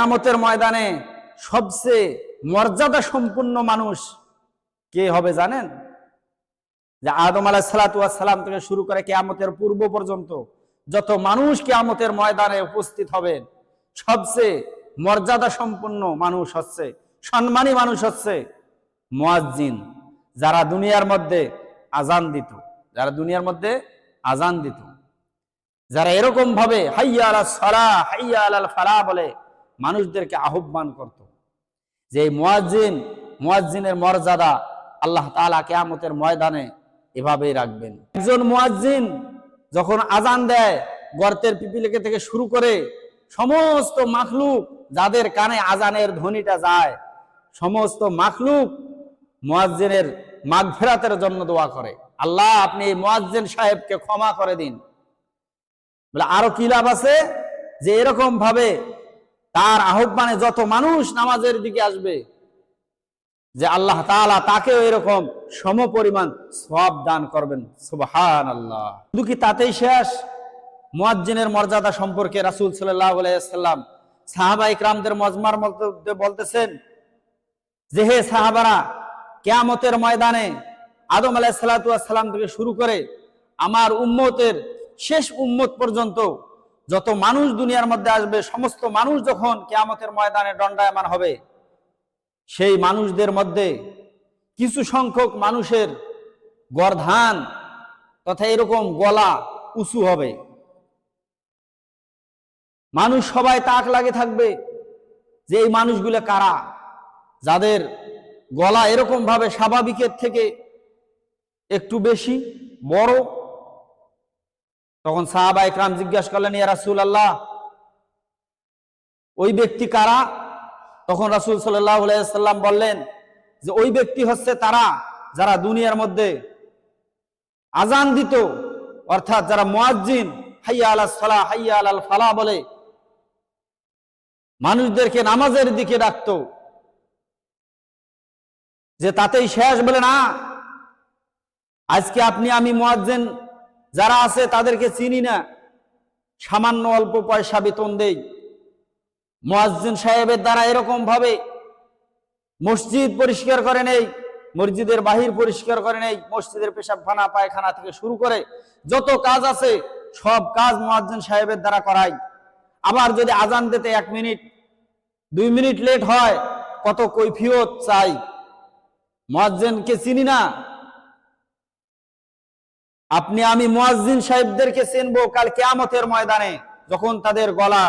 কিয়ামতের ময়দানে সবচেয়ে মর্যাদা সম্পূর্ণ মানুষ কে হবে জানেন? যে আদম আলাহ সালাম থেকে শুরু করে কেয়ামতের পূর্ব পর্যন্ত যত মানুষ কেয়ামতের ময়দানে উপস্থিত হবেন সবচেয়ে মর্যাদা সম্পন্ন মানুষ হচ্ছে, সম্মানী মানুষ হচ্ছে মুয়াজ্জিন, যারা দুনিয়ার মধ্যে আজান দিত, যারা দুনিয়ার মধ্যে আজান দিত। যারা এরকম ভাবে হাইয়া আলা সালা হাইয়া আলাল ফালা বলে মানুষদেরকে আহ্বান করত যে এই মুয়াজ্জিন, মুয়াজ্জিনের মর্যাদা আল্লাহ তালা কেয়ামতের ময়দানে এভাবেই রাখবেন। একজন মুয়াজ্জিন যখন আজান দেয়, গর্তের পিপিলিকে থেকে শুরু করে সমস্ত মাখলুক যাদের কানে আজানের ধ্বনিটা যায়, সমস্ত মাখলুক মুয়াজ্জিনের মাগফিরাতের জন্য দোয়া করে। আল্লাহ, আপনি এই মুয়াজ্জিন সাহেবকে ক্ষমা করে দিন। বলে, আরও কি লাভ আছে? যে এরকম ভাবে তার আহ্বানে যত মানুষ নামাজের দিকে আসবে, যে আল্লাহ তাআলা তাকেও এরকম সম পরিমাণ সব দান করবেন। সুবহান আল্লাহ শুধু কি তাতেই শেষ? মুয়াজ্জিনের মর্যাদা সম্পর্কে রাসূল সাল্লাল্লাহু আলাইহি সাল্লাম সাহাবা ইকরামদের মজমার মধ্যে বলতেছেন যে, হে সাহাবারা, কেয়ামতের ময়দানে আদম সালাতু ওয়াস থেকে শুরু করে আমার উম্মতের শেষ উম্মত পর্যন্ত যত মানুষ দুনিয়ার মধ্যে আসবে, সমস্ত মানুষ যখন কেয়ামতের ময়দানে দণ্ডায়মান হবে, সেই মানুষদের মধ্যে কিছু সংখ্যক মানুষের গর্ধান তথা এরকম গলা উঁচু হবে। মানুষ সবাই তাক লাগে থাকবে যে এই মানুষগুলো কারা? যাদের গলা এরকম ভাবে স্বাভাবিকের থেকে একটু বেশি, বড় তখন সাহাবা ইকরাম জিজ্ঞাসা করলেন, ইয়া রাসূল আল্লাহ ওই ব্যক্তি কারা? তখন রাসূল সাল্লাম বললেন যে, ওই ব্যক্তি হচ্ছে তারা যারা দুনিয়ার মধ্যে আজান দিত, অর্থাৎ যারা মুয়াজ্জিন, হাইয়া আলাস সালাহ, হাইয়া আলাল ফালা বলে, মানুষদেরকে নামাজের দিকে ডাকতো। যে তাতেই শেষ বলে, না, আজকে আপনি আমি মুয়াজ্জিন যারা আছে তাদেরকে চিনি না। সামান্য অল্প পয়সা বেতন দেই। মুয়াজ্জিন সাহেবের দ্বারা এরকম ভাবে মসজিদ পরিষ্কার করে নেই, মসজিদের বাহির পরিষ্কার করে নেই, মসজিদের পেশাবখানা পায়খানা থেকে শুরু করে যত কাজ আছে সব কাজ মুয়াজ্জিন সাহেবের দ্বারা করাই। আবার যদি আজান দিতে এক মিনিট, দুই মিনিট লেট হয়, কত কৈফিয়ত চাই। মুয়াজ্জিনকে চিনি না আপনি আমি মুয়াজ্জিন সাহেবদেরকে চিনবো কাল কেয়ামতের ময়দানে, যখন তাদের গলা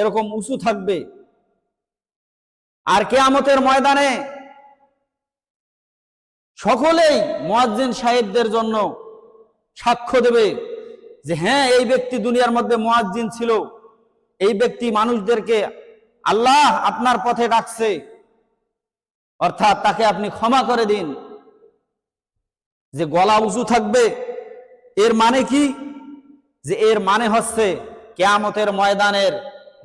এরকম উঁচু থাকবে। আর কেয়ামতের ময়দানে সকলেই মুয়াজ্জিন সাহেবদের জন্য সাক্ষ্য দেবে যে হ্যাঁ এই ব্যক্তি দুনিয়ার মধ্যে মুয়াজ্জিন ছিল। এই ব্যক্তি মানুষদেরকে আল্লাহ আপনার পথে ডাকছে। অর্থাৎ তাকে আপনি ক্ষমা করে দিন। যে গলা উঁচু থাকবে এর মানে কি? যে এর মানে হচ্ছে কেয়ামতের ময়দানের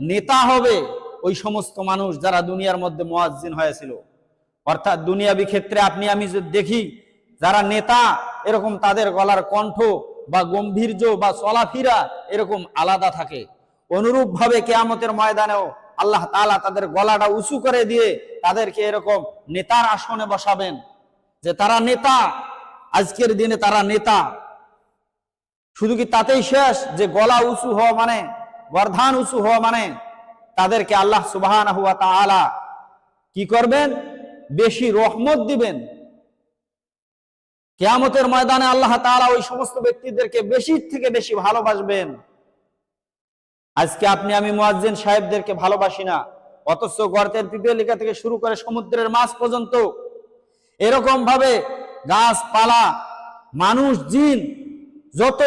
নেতা হবে ওই সমস্ত মানুষ যারা দুনিয়ার মধ্যে মোয়াজ্জিন হয়েছিল। অর্থাৎ দুনিয়াবি ক্ষেত্রে আপনি, আমি দেখি যারা নেতা, এরকম তাদের গলার কণ্ঠ বা গম্ভীর্য বা চলাফিরা এরকম আলাদা থাকে। অনুরূপ ভাবে কেয়ামতের ময়দানেও আল্লাহ তাআলা তাদের গলাটা উঁচু করে দিয়ে তাদেরকে এরকম নেতার আসনে বসাবেন। যে তারা নেতা, আজকের দিনে তারা নেতা। শুধু কি তাতেই শেষ যে গলা উঁচু হওয়া মানে গর্ধান উঁচু হওয়া মানে? তাদেরকে আল্লাহ সুবাহান হুয়া তাআলা কি করবেন? বেশি রহমত দিবেন। কেয়ামতের ময়দানে আল্লাহ তাআলা ওই সমস্ত ব্যক্তিদেরকে বেশি থেকে বেশি ভালোবাসবেন। আজকে আপনি আমি মুয়াজ্জিন সাহেবদেরকে ভালোবাসি না, অথচ গর্তের পিপিলিকা থেকে শুরু করে সমুদ্রের মাছ পর্যন্ত এরকম ভাবে গাছপালা, মানুষ, জিন যত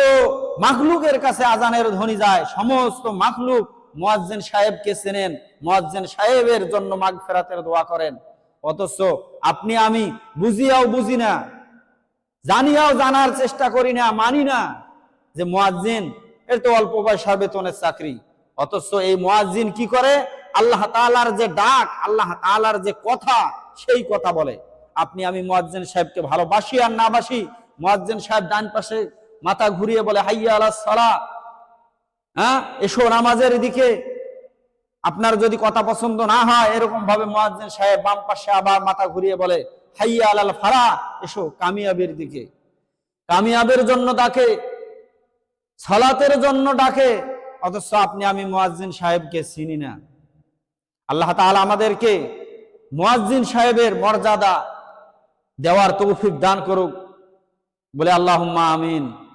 মাখলুকের কাছে আজানের ধ্বনি যায়, সমস্ত মাখলুক মোয়াজ্জেন সাহেবকে চেনেন, মুয়াজ্জিন সাহেবের জন্য মাগফিরাতের দোয়া করেন। অথচ আপনি আমি বুঝিয়াও বুঝি না, জানিয়াও জানার চেষ্টা করি না, মানি না যে মুয়াজ্জিন, এর তো অল্প পয়সা বেতনের চাকরি। অথচ এই মোয়াজ্জিন কি করে? আল্লাহ তাআলার যে ডাক, আল্লাহ তাআলার যে কথা, সেই কথা বলে। আপনি আমি মুয়াজ্জিন সাহেবকে ভালোবাসি আর না বাসি, মোয়াজ্জেন সাহেব ডান পাশে মাথা ঘুরিয়ে বলে, হাইয়া আলাস সালা হ্যাঁ এসো নামাজের দিকে। আপনার যদি কথা পছন্দ না হয়, এরকম ভাবে মুয়াজ্জিন সাহেব বাম পাশে আবার মাথা ঘুরিয়ে বলে, হাইয়া আলাল ফারা এসো কামিয়াবের দিকে। কামিয়াবের জন্য ডাকে, সালাতের জন্য ডাকে। অথচ আপনি, আমি মুয়াজ্জিন সাহেবকে চিনি না। আল্লাহ তাআলা আমাদেরকে মুয়াজ্জিন সাহেবের মর্যাদা দেওয়ার তৌফিক দান করুক। বলে, আল্লাহুম্মা আমিন।